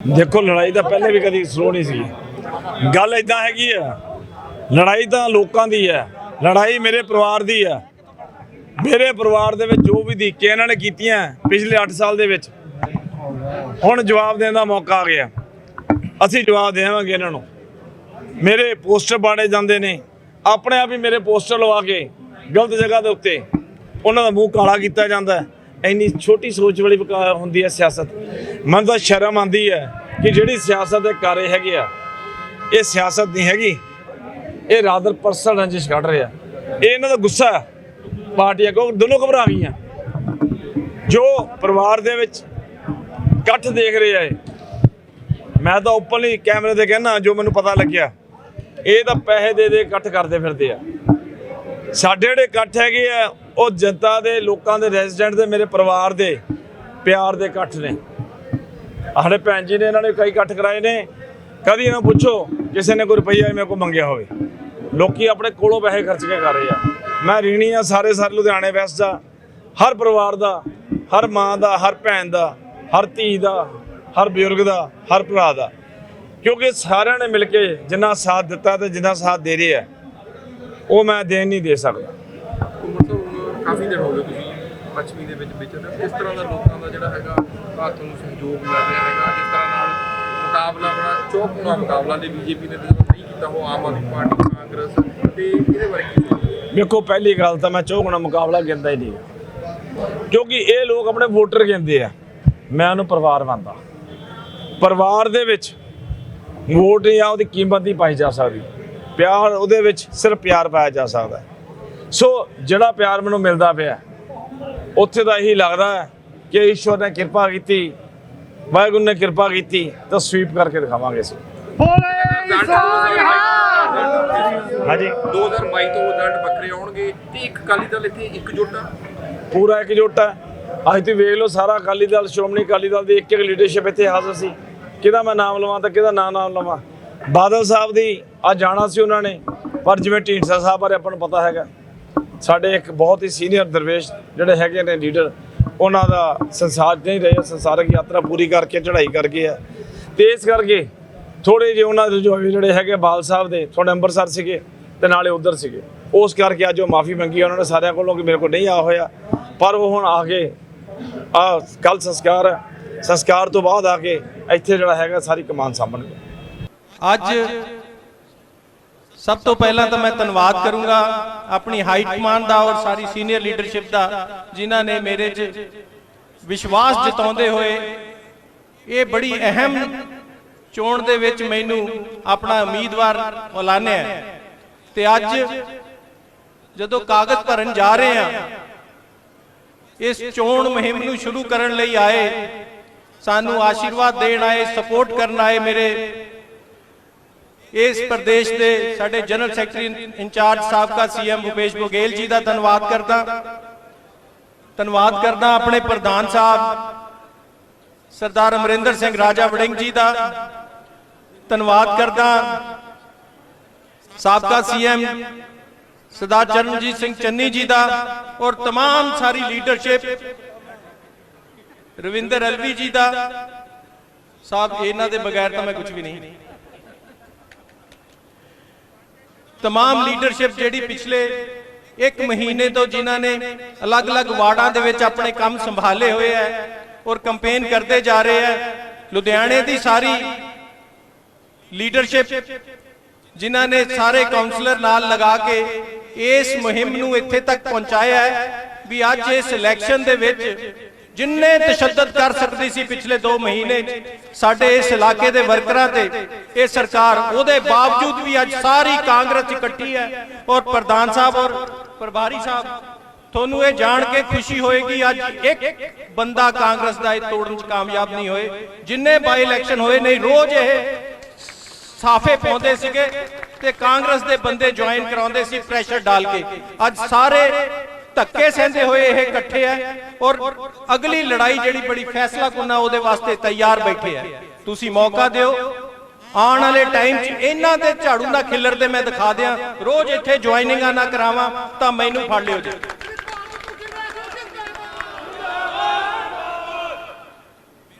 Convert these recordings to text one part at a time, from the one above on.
ਦੇਖੋ, ਲੜਾਈ ਤਾਂ ਪਹਿਲੇ ਵੀ ਕਦੀ ਸਲੋ ਨਹੀਂ ਸੀ ਗੱਲ ਇਦਾਂ ਹੈਗੀ ਆ, ਲੜਾਈ ਤਾਂ ਲੋਕਾਂ ਦੀ ਹੈ ਲੜਾਈ ਮੇਰੇ ਪਰਿਵਾਰ ਦੀ ਹੈ ਮੇਰੇ ਪਰਿਵਾਰ ਦੇ ਵਿੱਚ ਜੋ ਵੀ ਦੀਕੇ ਇਹਨਾਂ ਨੇ ਕੀਤੀਆਂ ਪਿਛਲੇ 8 ਸਾਲ ਦੇ ਵਿੱਚ, ਹੁਣ ਜਵਾਬ ਦੇਣ ਦਾ ਮੌਕਾ ਆ ਗਿਆ। ਅਸੀਂ ਜਵਾਬ ਦੇਵਾਂਗੇ ਇਹਨਾਂ ਨੂੰ। ਮੇਰੇ ਪੋਸਟਰ ਬਾੜੇ ਜਾਂਦੇ ਨੇ, ਆਪਣੇ ਆਪ ਹੀ ਮੇਰੇ ਪੋਸਟਰ ਲਵਾ ਕੇ ਗਲਤ ਜਗ੍ਹਾ ਦੇ ਉੱਤੇ ਉਹਨਾਂ ਦਾ ਮੂੰਹ ਕਾਲਾ ਕੀਤਾ ਜਾਂਦਾ। ਇੰਨੀ ਛੋਟੀ ਸੋਚ ਵਾਲੀ ਬਕਾ- ਹੁੰਦੀ ਹੈ ਸਿਆਸਤ। ਮਨ ਤਾਂ ਸ਼ਰਮ ਆਂਦੀ ਹੈ ਕਿ ਜਿਹੜੀ ਸਿਆਸਤ ਦੇ ਕਾਰੇ ਹੈਗੇ ਆ, ਇਹ ਸਿਆਸਤ ਨਹੀਂ ਹੈਗੀ। ਇਹ ਰਾਦਰ ਪਰਸਨਲ ਰੰਜਿਸ਼ ਕੱਢ ਰਿਹਾ ਇਹ ਇਹਨਾਂ ਦਾ ਗੁੱਸਾ ਪਾਰਟੀਆਂ ਕੋ ਦੋਨੋਂ ਘਬਰਾ ਗਈਆਂ। ਜੋ ਪਰਿਵਾਰ ਦੇ ਵਿੱਚ ਇਕੱਠ ਦੇਖ ਰਿਹਾ ਹੈ ਮੈਂ ਤਾਂ ਓਪਨਲੀ ਕੈਮਰੇ ਤੇ ਕਹਿਣਾ ਜੋ ਮੈਨੂੰ ਪਤਾ ਲੱਗਿਆ, ਇਹ ਤਾਂ ਪੈਸੇ ਦੇ ਦੇ ਇਕੱਠ ਕਰਦੇ ਫਿਰਦੇ ਆ। ਸਾਡੇ ਜਿਹੜੇ ਇਕੱਠ ਹੈਗੇ ਆ ਉਹ ਜਨਤਾ ਦੇ, ਲੋਕਾਂ ਦੇ ਰੈਜ਼ੀਡੈਂਟ ਦੇ, ਮੇਰੇ ਪਰਿਵਾਰ ਦੇ ਪਿਆਰ ਦੇ ਇਕੱਠ ਨੇ। ਸਾਡੇ ਭੈਣ ਜੀ ਨੇ ਇਹਨਾਂ ਨੇ ਕਈ ਇਕੱਠ ਕਰਾਏ ਨੇ। ਕਦੀ ਇਹਨਾਂ ਪੁੱਛੋ, ਕਿਸੇ ਨੇ ਕੋਈ ਰੁਪਈਆ ਮੇਰੇ ਕੋਲ ਮੰਗਿਆ ਹੋਵੇ। ਲੋਕੀ ਆਪਣੇ ਕੋਲੋਂ ਪੈਸੇ ਖਰਚ ਕੇ ਕਰ ਰਹੇ ਆ। ਮੈਂ ਰੀਣੀ ਆ, ਸਾਰੇ ਸਾਰੇ ਲੁਧਿਆਣੇ ਵੈਸਟ ਦਾ। ਹਰ ਪਰਿਵਾਰ ਦਾ, ਹਰ ਮਾਂ ਦਾ, ਹਰ ਭੈਣ ਦਾ, ਹਰ ਧੀ ਦਾ, ਹਰ ਬਜ਼ੁਰਗ ਦਾ, ਹਰ ਭਰਾ ਦਾ। ਕਿਉਂਕਿ ਸਾਰਿਆਂ ਨੇ ਮਿਲ ਕੇ ਜਿੰਨਾ ਸਾਥ ਦਿੱਤਾ ਤੇ ਜਿੰਨਾ ਸਾਥ ਦੇ ਰਹੇ ਆ, ਉਹ ਮੈਂ ਦੇਣ ਨਹੀਂ ਦੇ ਸਕਦਾ। ਕਾਫੀ ਦਿਨ ਹੋ ਗਏ ਤੁਸੀਂ ਪੱਛਮੀ ਦੇ ਵਿੱਚ ਵਿਚਰ ਕਿਸ ਤਰ੍ਹਾਂ ਦਾ ਲੋਕਾਂ ਦਾ ਜਿਹੜਾ ਹੈਗਾ ਹੱਥ ਨੂੰ ਸਹਿਯੋਗ ਮਿਲ ਰਿਹਾ ਹੈਗਾ? ਜਿਸ ਤਰ੍ਹਾਂ ਨਾਲ ਮੁਕਾਬਲਾ ਬੜਾ ਚੌਕਨਾ ਮੁਕਾਬਲਾ ਦੇ ਬੀਜੇਪੀ ਨੇ ਨਹੀਂ ਕੀਤਾ, ਉਹ ਆਮ ਆਦਮੀ ਪਾਰਟੀ, ਕਾਂਗਰਸ ਤੇ ਇਹਦੇ ਬਾਰੇ ਕੀ ਵੇਖੋ ਪਹਿਲੀ ਗੱਲ ਤਾਂ ਮੈਂ ਚੌਗੁਣਾ ਮੁਕਾਬਲਾ ਕਹਿੰਦਾ ਹੀ ਨਹੀਂ ਕਿਉਂਕਿ ਇਹ ਲੋਕ ਆਪਣੇ ਵੋਟਰ ਕਹਿੰਦੇ ਆ। ਮੈਂ ਉਹਨੂੰ ਪਰਿਵਾਰ ਮੰਨਦਾ। ਪਰਿਵਾਰ ਦੇ ਵਿੱਚ ਵੋਟ ਜਾਂ ਉਹਦੀ ਕੀਮਤ ਨਹੀਂ ਪਾਈ ਜਾ ਸਕਦੀ। ਪਿਆਰ ਉਹਦੇ ਵਿੱਚ ਸਿਰਫ ਪਿਆਰ ਪਾਇਆ ਜਾ ਸਕਦਾ। ਸੋ ਜਿਹੜਾ ਪਿਆਰ ਮੈਨੂੰ ਮਿਲਦਾ ਪਿਆ ਉੱਥੇ ਤਾਂ ਇਹੀ ਲੱਗਦਾ ਹੈ ਕਿ ਈਸ਼ਵਰ ਨੇ ਕਿਰਪਾ ਕੀਤੀ ਵਾਹਿਗੁਰੂ ਨੇ ਕਿਰਪਾ ਕੀਤੀ ਤਾਂ ਸਵੀਪ ਕਰਕੇ ਦਿਖਾਵਾਂਗੇ ਅਸੀਂ। ਹਾਂਜੀ। 2022 ਤੋਂ ਰਿਜ਼ਲਟ ਵੱਖਰੇ ਆਉਣਗੇ ਤੇ ਇੱਕ ਅਕਾਲੀ ਦਲ ਇੱਥੇ ਇਕਜੁੱਟ ਆ। ਪੂਰਾ ਇਕਜੁੱਟ ਹੈ ਅੱਜ ਤੁਸੀਂ ਵੇਖ ਲਓ ਸਾਰਾ ਅਕਾਲੀ ਦਲ ਸ਼੍ਰੋਮਣੀ ਅਕਾਲੀ ਦਲ ਦੀ ਇੱਕ ਇੱਕ ਲੀਡਰਸ਼ਿਪ ਇੱਥੇ ਹਾਜ਼ਰ ਸੀ। ਕਿਹਦਾ ਮੈਂ ਨਾਮ ਲਵਾਂ ਤਾਂ ਕਿਹਦਾ ਨਾਂ ਨਾਮ ਲਵਾਂ? ਬਾਦਲ ਸਾਹਿਬ ਦੀ ਅੱਜ ਜਾਣਾ ਸੀ ਉਹਨਾਂ ਨੇ ਪਰ ਜਿਵੇਂ ਢੀਂਡਸਾ ਸਾਹਿਬ ਬਾਰੇ ਆਪਾਂ ਨੂੰ ਪਤਾ ਹੈਗਾ ਸਾਡੇ ਇੱਕ ਬਹੁਤ ਹੀ ਸੀਨੀਅਰ ਦਰਵੇਸ਼ ਜਿਹੜੇ ਹੈਗੇ ਨੇ ਲੀਡਰ ਉਹਨਾਂ ਦਾ ਸੰਸਾਰ ਨਹੀਂ ਰਹੇ, ਸੰਸਾਰਕ ਯਾਤਰਾ ਪੂਰੀ ਕਰਕੇ, ਚੜ੍ਹਾਈ ਕਰਕੇ ਗਏ ਆ। ਤੇ ਇਸ ਕਰਕੇ ਥੋੜੇ ਜਿਹੇ ਉਹਨਾਂ ਦੇ ਜੋ ਜਿਹੜੇ ਹੈਗੇ ਬਾਲ ਸਾਹਿਬ ਦੇ ਥੋੜੇ ਅੰਮ੍ਰਿਤਸਰ ਸੀਗੇ ਤੇ ਨਾਲੇ ਉਧਰ ਸੀਗੇ। ਉਸ ਕਰਕੇ ਅੱਜ ਉਹ ਮਾਫੀ ਮੰਗੀ ਉਹਨਾਂ ਨੇ ਸਾਰਿਆਂ ਕੋਲੋਂ ਕਿ ਮੇਰੇ ਕੋਲ ਨਹੀਂ ਆ ਹੋਇਆ। ਪਰ ਉਹ ਹੁਣ ਆ ਕੇ, ਆ ਕੱਲ ਸੰਸਕਾਰ ਸੰਸਕਾਰ ਤੋਂ ਬਾਅਦ ਆ ਕੇ ਇੱਥੇ ਜਿਹੜਾ ਹੈਗਾ ਸਾਰੀ ਕਮਾਨ ਸਾਂਭਣਗੇ ਅੱਜ ਸਭ ਤੋਂ ਪਹਿਲਾਂ ਤਾਂ ਮੈਂ ਧੰਨਵਾਦ ਕਰੂੰਗਾ ਆਪਣੀ ਹਾਈ ਕਮਾਂਡ ਦਾ ਔਰ ਸਾਰੀ ਸੀਨੀਅਰ ਲੀਡਰਸ਼ਿਪ ਦਾ, ਜਿਨ੍ਹਾਂ ਨੇ ਮੇਰੇ 'ਚ ਵਿਸ਼ਵਾਸ ਜਤਾਉਂਦੇ ਹੋਏ ਇਹ ਬੜੀ ਅਹਿਮ ਚੋਣ ਦੇ ਵਿੱਚ ਮੈਨੂੰ ਆਪਣਾ ਉਮੀਦਵਾਰ ਐਲਾਨਿਆ ਹੈ। ਤੇ ਅੱਜ ਜਦੋਂ ਕਾਗਜ਼ ਭਰਨ ਜਾ ਰਹੇ ਹਾਂ, ਇਸ ਚੋਣ ਮੁਹਿੰਮ ਨੂੰ ਸ਼ੁਰੂ ਕਰਨ ਲਈ ਆਏ, ਸਾਨੂੰ ਆਸ਼ੀਰਵਾਦ ਦੇਣ ਆਏ ਸਪੋਰਟ ਕਰਨ ਆਏ ਮੇਰੇ ਇਸ ਪ੍ਰਦੇਸ਼ ਦੇ ਸਾਡੇ ਜਨਰਲ ਸੈਕਟਰੀ ਇੰਚਾਰਜ ਸਾਬਕਾ ਸੀਐਮ ਭੁਪੇਸ਼ ਬਘੇਲ ਜੀ ਦਾ ਧੰਨਵਾਦ ਕਰਦਾ ਧੰਨਵਾਦ ਕਰਦਾ ਆਪਣੇ ਪ੍ਰਧਾਨ ਸਾਹਿਬ ਸਰਦਾਰ ਅਮਰਿੰਦਰ ਸਿੰਘ ਰਾਜਾ ਵੜਿੰਗ ਜੀ ਦਾ ਧੰਨਵਾਦ ਕਰਦਾ ਸਾਬਕਾ ਸੀਐਮ ਸਰਦਾਰ ਚਰਨਜੀਤ ਸਿੰਘ ਚੰਨੀ ਜੀ ਦਾ ਔਰ तमाम ਸਾਰੀ ਲੀਡਰਸ਼ਿਪ ਰਵਿੰਦਰ ਅਲਵੀ ਜੀ ਦਾ ਸਾਹਿਬ ਇਹਨਾਂ ਦੇ ਬਗੈਰ ਤਾਂ ਮੈਂ ਕੁਝ ਵੀ ਨਹੀਂ तमाम ਲੀਡਰਸ਼ਿਪ ਜਿਹੜੀ ਪਿਛਲੇ ਇੱਕ ਮਹੀਨੇ ਤੋਂ ਜਿਨ੍ਹਾਂ ਨੇ ਅਲੱਗ-ਅਲੱਗ ਵਾਰਡਾਂ ਦੇ ਵਿੱਚ ਆਪਣੇ ਕੰਮ ਸੰਭਾਲੇ ਹੋਏ ਹੈ ਔਰ ਕੈਂਪੇਨ ਕਰਦੇ ਜਾ ਰਹੇ ਹੈ ਲੁਧਿਆਣੇ ਦੀ ਸਾਰੀ ਲੀਡਰਸ਼ਿਪ ਜਿਨ੍ਹਾਂ ਨੇ ਸਾਰੇ ਕਾਉਂਸਲਰ ਨਾਲ ਲਗਾ ਕੇ ਇਸ ਮੁਹਿੰਮ ਨੂੰ ਇੱਥੇ ਤੱਕ ਪਹੁੰਚਾਇਆ ਹੈ ਵੀ ਅੱਜ ਇਸ ਇਲੈਕਸ਼ਨ ਦੇ ਵਿੱਚ ਜਿੰਨੇ ਤਸ਼ੱਦਦ ਕਰ ਸਕਦੀ ਸੀ ਪਿਛਲੇ 2 ਮਹੀਨੇ ਸਾਡੇ ਇਸ ਇਲਾਕੇ ਦੇ ਵਰਕਰਾਂ ਤੇ, ਇਹ ਸਰਕਾਰ ਉਹਦੇ ਬਾਵਜੂਦ ਵੀ ਅੱਜ ਸਾਰੀ ਕਾਂਗਰਸ ਇਕੱਠੀ ਹੈ ਔਰ ਪ੍ਰਧਾਨ ਸਾਹਿਬ ਔਰ ਪ੍ਰਭਾਰੀ ਸਾਹਿਬ, ਤੁਹਾਨੂੰ ਇਹ ਜਾਣ ਕੇ ਖੁਸ਼ੀ ਹੋਏਗੀ, ਅੱਜ ਇੱਕ ਬੰਦਾ ਕਾਂਗਰਸ ਦਾ ਇਹ ਤੋੜਨ 'ਚ ਕਾਮਯਾਬ ਨਹੀਂ ਹੋਏ, ਜਿੰਨੇ ਬਾਈ ਇਲੈਕਸ਼ਨ ਹੋਏ ਨਹੀਂ ਰੋਜ਼ ਇਹ ਸਾਫੇ ਪਾਉਂਦੇ ਸੀਗੇ ਤੇ ਕਾਂਗਰਸ ਦੇ ਬੰਦੇ ਜੁਆਇਨ ਕਰਾਉਂਦੇ ਸੀ ਪ੍ਰੈਸ਼ਰ ਡਾਲ ਕੇ। ਅੱਜ ਸਾਰੇ ਧੱਕੇ ਸਹਿੰਦੇ ਹੋਏ ਇਹ ਇਕੱਠੇ ਆ ਔਰ ਅਗਲੀ ਲੜਾਈ ਜਿਹੜੀ ਬੜੀ ਫੈਸਲਾ ਕੁੰਨਾ ਉਹਦੇ ਵਾਸਤੇ ਤਿਆਰ ਬੈਠੇ ਆ। ਤੁਸੀਂ ਮੌਕਾ ਦਿਓ। ਆਉਣ ਵਾਲੇ ਟਾਈਮ 'ਚ ਇਹਨਾਂ ਦੇ ਝਾੜੂ ਦਾ ਖਿੱਲਰ ਤੇ ਮੈਂ ਦਿਖਾ ਦਿਆਂ। ਰੋਜ਼ ਇੱਥੇ ਜੁਆਇਨਿੰਗਾਂ ਨਾ ਕਰਾਵਾਂ, ਤਾਂ ਮੈਨੂੰ ਫੜ ਲਿਓ ਜੀ।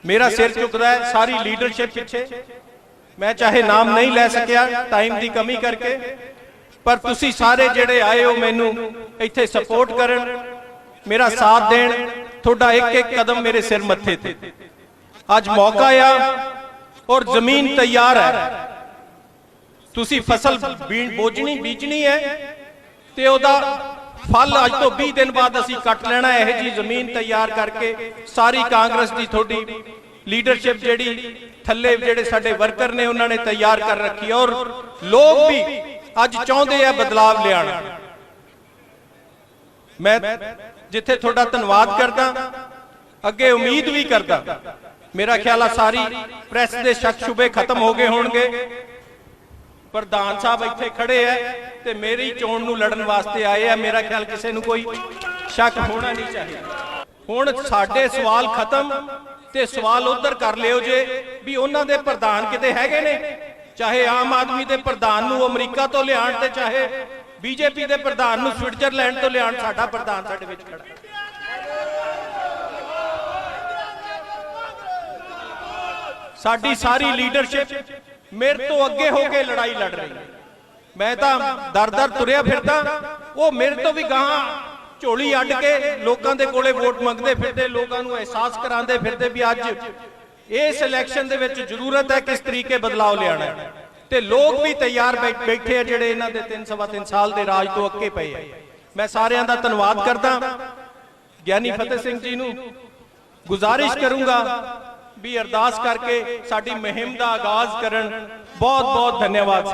ਮੇਰਾ ਸਿਰ ਝੁਕਦਾ ਹੈ, ਸਾਰੀ ਲੀਡਰਸ਼ਿਪ ਪਿੱਛੇ। ਮੈਂ ਚਾਹੇ ਨਾਮ ਨਹੀਂ ਲੈ ਸਕਿਆ ਟਾਈਮ ਦੀ ਕਮੀ ਕਰਕੇ। ਪਰ ਤੁਸੀਂ ਸਾਰੇ ਜਿਹੜੇ ਆਏ ਹੋ ਮੈਨੂੰ ਇੱਥੇ ਸਪੋਰਟ ਕਰਨ, ਮੇਰਾ ਸਾਥ ਦੇਣ, ਤੁਹਾਡਾ ਇੱਕ ਇੱਕ ਕਦਮ ਮੇਰੇ ਸਿਰ ਮੱਥੇ ਤੇ। ਅੱਜ ਮੌਕਾ ਆ ਔਰ ਜ਼ਮੀਨ ਤਿਆਰ ਹੈ। ਤੁਸੀਂ ਫਸਲ ਬੀਣ ਬੋਜਣੀ ਬੀਜਣੀ ਹੈ ਤੇ ਉਹਦਾ ਫਲ ਅੱਜ ਤੋਂ 20 ਦਿਨ ਬਾਅਦ ਅਸੀਂ ਕੱਟ ਲੈਣਾ ਹੈ ਇਹ ਜੀ ਜ਼ਮੀਨ ਤਿਆਰ ਕਰਕੇ ਸਾਰੀ ਕਾਂਗਰਸ ਦੀ ਤੁਹਾਡੀ ਲੀਡਰਸ਼ਿਪ ਜਿਹੜੀ ਥੱਲੇ ਜਿਹੜੇ ਸਾਡੇ ਵਰਕਰ ਨੇ, ਉਹਨਾਂ ਨੇ ਤਿਆਰ ਕਰ ਰੱਖੀ ਔਰ ਲੋਕ ਵੀ ਅੱਜ ਚਾਹੁੰਦੇ ਆ ਬਦਲਾਵ ਲਿਆਣਾ ਮੈਂ ਜਿੱਥੇ ਤੁਹਾਡਾ ਧੰਨਵਾਦ ਕਰਦਾ, ਅੱਗੇ ਉਮੀਦ ਵੀ ਕਰਦਾ। ਮੇਰਾ ਖਿਆਲ ਆ ਸਾਰੀ ਪ੍ਰੈਸ ਦੇ ਸ਼ੱਕ ਸ਼ੁਬੇ ਖਤਮ ਹੋ ਗਏ ਹੋਣਗੇ। ਪ੍ਰਧਾਨ ਸਾਹਿਬ ਇੱਥੇ ਖੜੇ ਐ ਤੇ ਮੇਰੀ ਚੋਣ ਨੂੰ ਲੜਨ ਵਾਸਤੇ ਆਏ ਆ। ਮੇਰਾ ਖਿਆਲ ਕਿਸੇ ਨੂੰ ਕੋਈ ਸ਼ੱਕ ਹੋਣਾ ਨਹੀਂ ਚਾਹੀਦਾ। ਹੁਣ ਸਾਡੇ ਸਵਾਲ ਖਤਮ ਤੇ ਸਵਾਲ ਉਧਰ ਕਰ ਲਿਓ ਜੇ ਵੀ ਉਹਨਾਂ ਦੇ ਪ੍ਰਧਾਨ ਕਿਤੇ ਹੈਗੇ ਨੇ। ਚਾਹੇ ਆਮ ਆਦਮੀ ਦੇ ਪ੍ਰਧਾਨ ਨੂੰ ਅਮਰੀਕਾ ਤੋਂ ਲਿਆਣ ਤੇ ਚਾਹੇ ਬੀਜੇਪੀ ਦੇ ਪ੍ਰਧਾਨ ਨੂੰ ਸਵਿਟਜ਼ਰਲੈਂਡ ਤੋਂ ਲਿਆਣ ਸਾਡਾ ਪ੍ਰਧਾਨ ਸਾਡੇ ਵਿੱਚ ਖੜਾ। ਸਾਡੀ ਸਾਰੀ ਲੀਡਰਸ਼ਿਪ ਮੇਰੇ ਤੋਂ ਅੱਗੇ ਹੋ ਕੇ ਲੜਾਈ ਲੜ ਰਹੀ ਹੈ। ਮੈਂ ਤਾਂ ਦਰ ਦਰ ਤੁਰਿਆ ਫਿਰਦਾ, ਉਹ ਮੇਰੇ ਤੋਂ ਵੀ ਗਾਂ ਝੋਲੀ ਅੱਡ ਕੇ ਲੋਕਾਂ ਦੇ ਕੋਲੇ ਵੋਟ ਮੰਗਦੇ ਫਿਰਦੇ, ਲੋਕਾਂ ਨੂੰ ਅਹਿਸਾਸ ਕਰਾਉਂਦੇ ਫਿਰਦੇ ਵੀ ਅੱਜ ਇਸ ਇਲੈਕਸ਼ਨ ਦੇ ਵਿੱਚ ਜ਼ਰੂਰਤ ਹੈ ਕਿਸ ਤਰੀਕੇ ਬਦਲਾਅ ਲਿਆਣਾ ਹੈ। ਤੇ ਲੋਕ ਵੀ ਤਿਆਰ ਬੈ- ਬੈਠੇ ਆ ਜਿਹੜੇ ਇਹਨਾਂ ਦੇ 3 ਸਵਾ 3 ਸਾਲ ਦੇ ਰਾਜ ਤੋਂ ਅੱਕੇ ਪਏ ਆ। ਮੈਂ ਸਾਰਿਆਂ ਦਾ ਧੰਨਵਾਦ ਕਰਦਾ। ਗਿਆਨੀ ਫਤਿਹ ਸਿੰਘ ਜੀ ਨੂੰ ਗੁਜ਼ਾਰਿਸ਼ ਕਰੂੰਗਾ ਵੀ ਅਰਦਾਸ ਕਰਕੇ ਸਾਡੀ ਮੁਹਿੰਮ ਦਾ ਆਗਾਜ਼ ਕਰਨ। ਬਹੁਤ ਬਹੁਤ ਧੰਨਵਾਦ